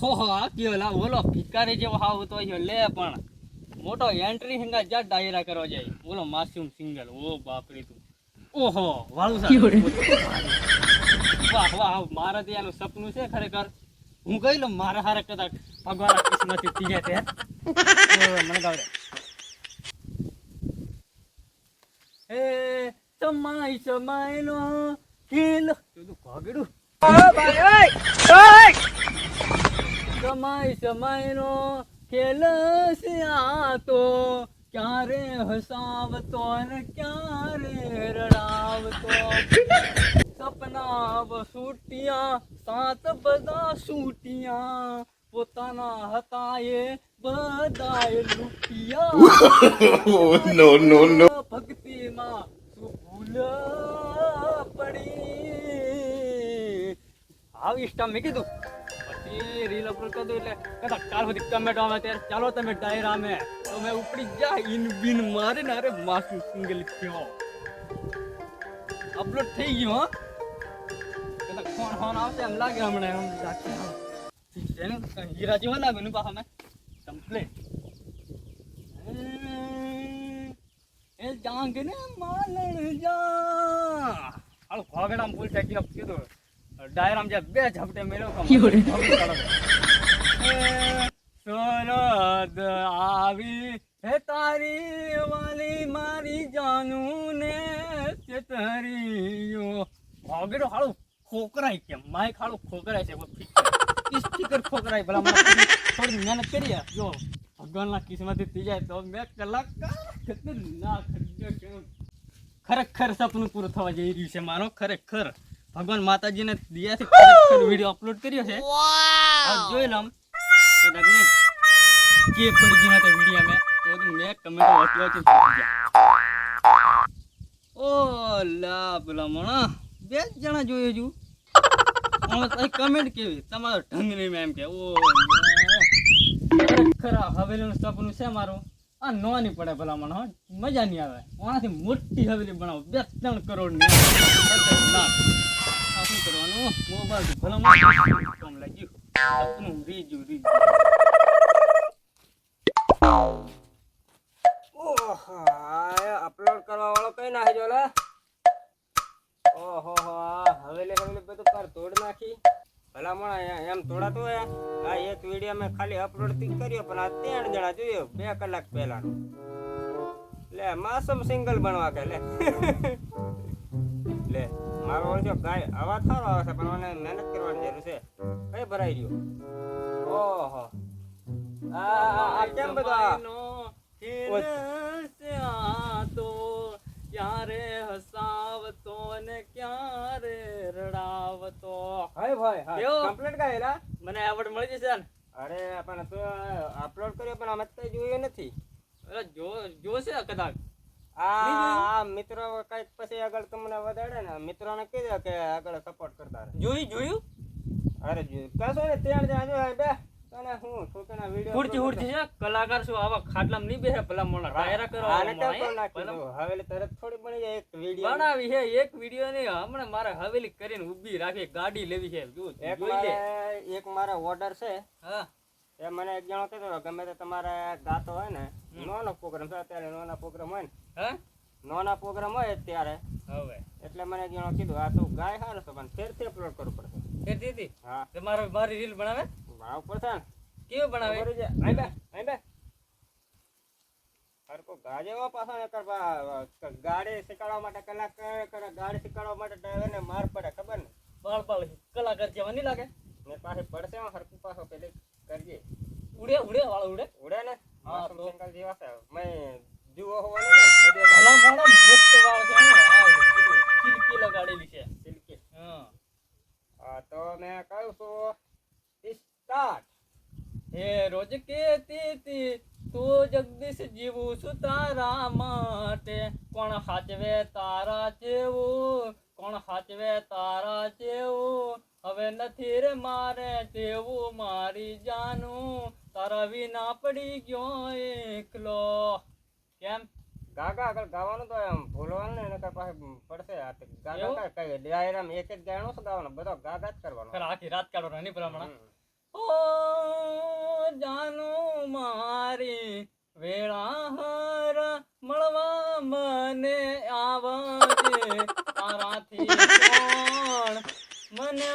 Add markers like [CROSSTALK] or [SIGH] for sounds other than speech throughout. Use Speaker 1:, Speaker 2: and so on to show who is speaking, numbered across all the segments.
Speaker 1: ઓહો હો આ કયો લા ઓલો ભિકારી જેવો હાવ તો છે લે પણ. મોટો એન્ટ્રી હિંગા જા ડાયરા કરવા જાય. ઓલો માસૂમ સિંગલ ઓ બાપરી તું. ઓહો વાળું સાહેબ. વાહ વાહ મારા ત્યાંનું સપનું છે ખરેખર. હું કહી લઉં મારા હારે કદાચ ભગવાન કિસ્મતી થઈ જાય તે મને ગાવડે. એ સમાય નો ખેલ. તું ભાગડું. સમય સમય સમયનો ખેલ છે આ તો ક્યારે હસાવતો ને ક્યારે રડાવતો. સપના સૂટિયા સાત બધા સૂટિયા પોતાના હતા એ બધાએ લૂટિયા.
Speaker 2: નો નો no.
Speaker 1: ભક્તિમાં શું ભૂલ પડી. આવી ઇન્સ્ટા મેં કીધું પછી રીલ ચાલો તમે ડાયરા મેં તો મેં મારે ને અરે માસું થઈ ગયો, હો. ફોન ફોન આવશે એમ લાગે હમણાં એમ જેવા લાગે ને પાછા મેં? એ જાંગને માલણ જા. હાલો ખોગડામ ફૂલ કીધું કીધું. ડાયરામ જે બે ઝપટે કમ સરદ આવી હે તારી વાલી મારી જાનું ને ચેતરીયો ખોગડો હાળું ખોકરાય કેમ? માય ખાડો ખોકરાય છે સ્ટીકર ખોકરાય ભલા મને થોડી મહેનત આ. જો ભગવાનના કિસ્મતથી થઈ જાય તો મેં કલાકાર ખતરનાક ના ખરેખર સપનું પૂરું થવા જઈ રહ્યું છે મારો ખરેખર. ભગવાન માતાજીને દિયાથી ખરેખર વીડિયો અપલોડ કર્યો છે. જોઈ લઉં. કદાચ નહીં જે પડી ગયું હતા વીડિયો મેં તો તો મેં કમેન્ટ વાંચવા ઓ લા પેલા મણા બે જ જણા જોઈએ છું. કમેન્ટ કેવી? તમારો ઢંગ નહીં એમ કે ઓ ખરા હવેલીનું સપનું છે મારું. આ નોની પડે ભલા મને મજા નહીં આવે. આનાથી મોટી હવેલી બનાવો. બે ત્રણ કરોડની ખતરનાક. આ શું કરવાનું
Speaker 3: અપલોડ કરવા વાળો કઈ ના જો લે ઓહો હવેલી હવેલી બધું કર તોડ નાખી ભલામણ એમ તોડાતો આ એક વીડિયો મેં ખાલી અપલોડ કર્યો પણ આ ત્રણ જણા જોયો બે કલાક પહેલાનો લે માસમ સિંગલ બનવા કે લે લે મારો ઓળખ્યો ગાય અવાજ સારો આવે છે પણ મને મહેનત કરવાની જરૂર છે. કઈ ભરાઈ ગયો ઓહો. આ કેમ બધા?
Speaker 1: તો ક્યારે હસાવતો ને ક્યારે રડાવતો?
Speaker 3: હાય ભાઈ? હા કમ્પ્લીટ ગાયેલા
Speaker 1: મને એવોર્ડ મળી જશે ને?
Speaker 3: અરે પણ તું અપલોડ કર્યો પણ અમે કઈ જોયું નથી.
Speaker 1: અરે જો જોશે કદાચ.
Speaker 3: આ મિત્રો કંઈક પછી આગળ તમને વધારે ને મિત્રોને કીધું કે આગળ સપોર્ટ કરતા રહે.
Speaker 1: જોયું જોયું?
Speaker 3: અરે જોયું કશો ને ત્યાં જાજો બે. તને હું છોકરાના વીડિયો
Speaker 1: હુડતી હુડતી છે કલાકાર શું આવા ખાટલામાં નહીં બેસે? ભલા મોણા ડાયરા કરો
Speaker 3: આને કેમ નાખી હવેલી તરત થોડી બની જાય એક વીડિયો
Speaker 1: બનાવી છે એક વીડિયો ની. હમણાં મારે હવેલી કરીને ઊભી રાખી ગાડી લેવી છે. જો
Speaker 3: એક મારે મારા ઓર્ડર છે.
Speaker 1: હા.
Speaker 3: એ મને એક જણો કીધો ગમે તે તમારે ગાતો હોય ને નોનો પ્રોગ્રામ છે અત્યારે નોના પ્રોગ્રામ હોય ને.
Speaker 1: હે?
Speaker 3: નાના પ્રોગ્રામ હોય ત્યારે
Speaker 1: હવે.
Speaker 3: એટલે મને એક જણો કીધું આ તું ગાય હારો તો પણ ફેરથી અપલોડ કરવું પડશે
Speaker 1: તે દીદી
Speaker 3: હા.
Speaker 1: તે મારો મારી રીલ બનાવે?
Speaker 3: ભાવ પડશે ને.
Speaker 1: કેવું બનાવે?
Speaker 3: આઈ બે આઈ બે. હરકો ગાજેવા પાછા ને કરવા ગાડી શીખવાડવા માટે કલાક ગાડી શીખવાડવા માટે ડ્રાઈવર ને માર પડે ખબર ને?
Speaker 1: બાળ બાળ કલાકાર જેવા નહીં લાગે?
Speaker 3: ને પાસે પડશે હરકું પાછો પેલી કરજે
Speaker 1: ઉડે ઉડે વાળ ઉડે.
Speaker 3: ઉડે ને?
Speaker 1: હા,
Speaker 3: માસૂમ
Speaker 1: તો.
Speaker 3: સિંગલ જેવા છે મેં જુઓ હોવાનું ને બધે
Speaker 1: ભલા મોણા મસ્ત વાળ છે હો. આ પેલું ચીલકી લગાડેલી છે.
Speaker 3: સિલ્કી
Speaker 1: હા.
Speaker 3: હા તો મેં કહું છું સ્ટાર્ટ
Speaker 1: હે રોજ કેતી તી તું જગદીશ જીવું છું તારા માટે. કોણ હાચવે તારા જેવું? કોણ હાચવે તારા જેવું? હવે નથી રે મારે તેવું મારી જાનું. તારા વિના પડી ગયો એકલો. કેમ?
Speaker 3: ગાગા આગળ ગાવાનું તો એમ ભૂલવાનું ને એના પાસે પડશે આ ગાગા કઈ ડાયરામ એક જ ગાયણો શું ગાવાનો બધો ગાગા જ કરવાનો.
Speaker 1: આખી રાત કાઢો નહીં પ્રમાણે. ઓ જાનું મારી વેળા હર મળવા મને આવજે. તારાથી કોણ મને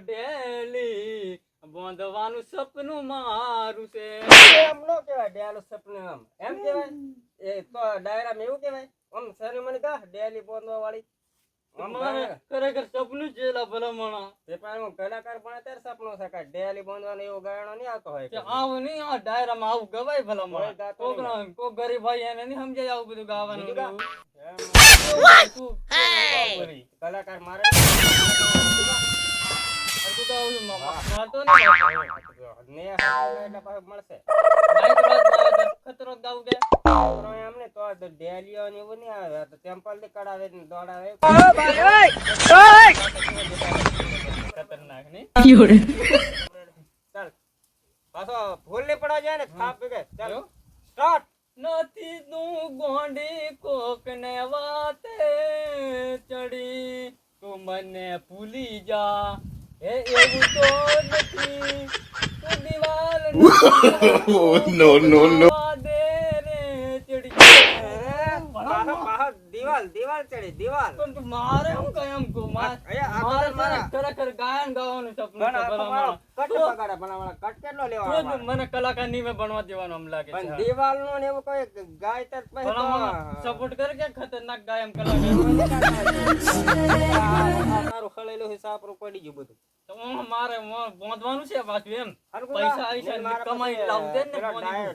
Speaker 1: ડેલી [LAUGHS] બોંધવાનું સપનું મારું છે.
Speaker 3: એમ નો કહેવાય ડેલું સપનું આમ એમ કહેવાય? એ તો ડાયરામાં એવું કહેવાય? આમ સેરેમની કા? ડેલી બોંધવા વાળી આમ
Speaker 1: મારે
Speaker 3: ભાઈ,
Speaker 1: ખરેખર સપનું જ જેલા ભલામણા.
Speaker 3: તે પણ હું કલાકાર પણ ત્યારે સપનું છે કે ડેલી બોંધવાનો એવો ગાયણો નહીં આવતો હોય
Speaker 1: કે નહીં આ ડાયરામાં આવું ગવાય ભલામણા. કોક. કોક ગરીબ ભાઈ એને નહીં સમજાય આવું બધું ગાવાનું.
Speaker 3: કલાકાર મારે
Speaker 1: હરખું તો આવું મા- મા- મારતો નહીં આવતો.
Speaker 3: ને એટલે પાછું મળશે
Speaker 1: મારી તો વાત ના આવે તો ખતરો જ ગાવું કે
Speaker 3: છોકરો એમ ને તો ડેલીઓ ને એવું નહીં આવે આ તો ટેમ્પલથી કઢાવે ને દોડાવે
Speaker 1: ખતરનાક નહીં
Speaker 3: ચાલ પાછો ભૂલ નહીં પડવા જાય ને થાપ ભેગે ચાલ
Speaker 1: એવું?
Speaker 3: સ્ટાર્ટ
Speaker 1: નથી તું ગોંડી કોક ને વાતે ચડી તું મને ભૂલી જા [LAUGHS]
Speaker 2: no, no, no.
Speaker 1: દે રે ચડી
Speaker 3: પાછો પાછો દિવાલ ચડી દિવાલ.
Speaker 1: પણ તું મારે હું કઈ એમ કો મારે મારે ખરેખર ગાયન ગાવાનું સપનું છે
Speaker 3: મારો કટ
Speaker 1: તો-
Speaker 3: બગાડે પણ કટ કેટલો
Speaker 1: તો
Speaker 3: લેવાનો
Speaker 1: જ મને કલાકારની ભણવા દેવાનું એમ લાગે
Speaker 3: પણ
Speaker 1: છે.
Speaker 3: દિવાલનું ને એવો કોઈ ગાય તર પછી તો
Speaker 1: સપોર્ટ કર કે ખતરનાક ગાયમ કલાકાર?
Speaker 3: તારું ખળેલું છે સાપરું પડી ગયું બધું.
Speaker 1: તો મારે બોંધવાનું છે પાછું એમ? પૈસા. આવી છે કમાઈ
Speaker 3: પાસે
Speaker 1: ને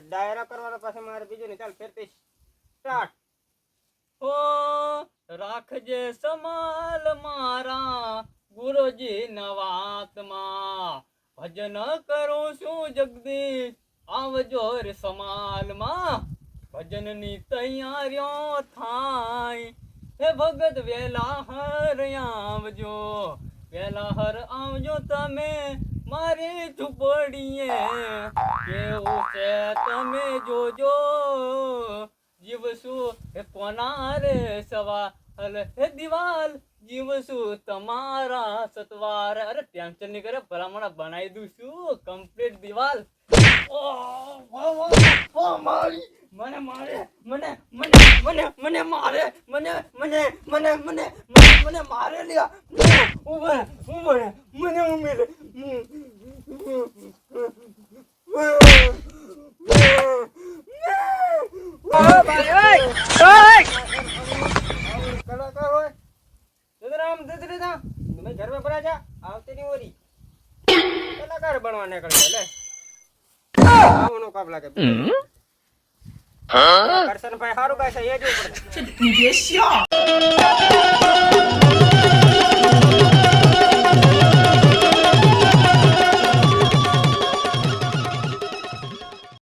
Speaker 3: ડાયરા કરવાનો પાછો મારે બીજું ને ચાલ ફેરતી સ્ટાર્ટ.
Speaker 1: ઓ, રાખજે સમાલ મારા ગુરુજી નવાતમાં ભજન કરું છું જગદીશ, આવજો રે સમાલમાં. ભજનની તૈયારીઓ થાય. હે ભગત વેલા હર આવજો વેલા હર આવજો તમે મારી ઝૂંપડીએ. કેવું છે તમે જોજો. જીવશું એ કોના હે દિવાલ જીવશું તમારા સતવાર અરે ટેન્શન નહીં કરે ભલામણ બનાવી દઉં છું કમ્પ્લીટ દિવાલ મને મારે મને મને મને મને મારે મને મને મને મને મને મારે લ્યા ઉભરે ઉભરે મને ઉમેરે
Speaker 3: આવનો કાપ લાગે સારું ગાય છે એ જ ઉપર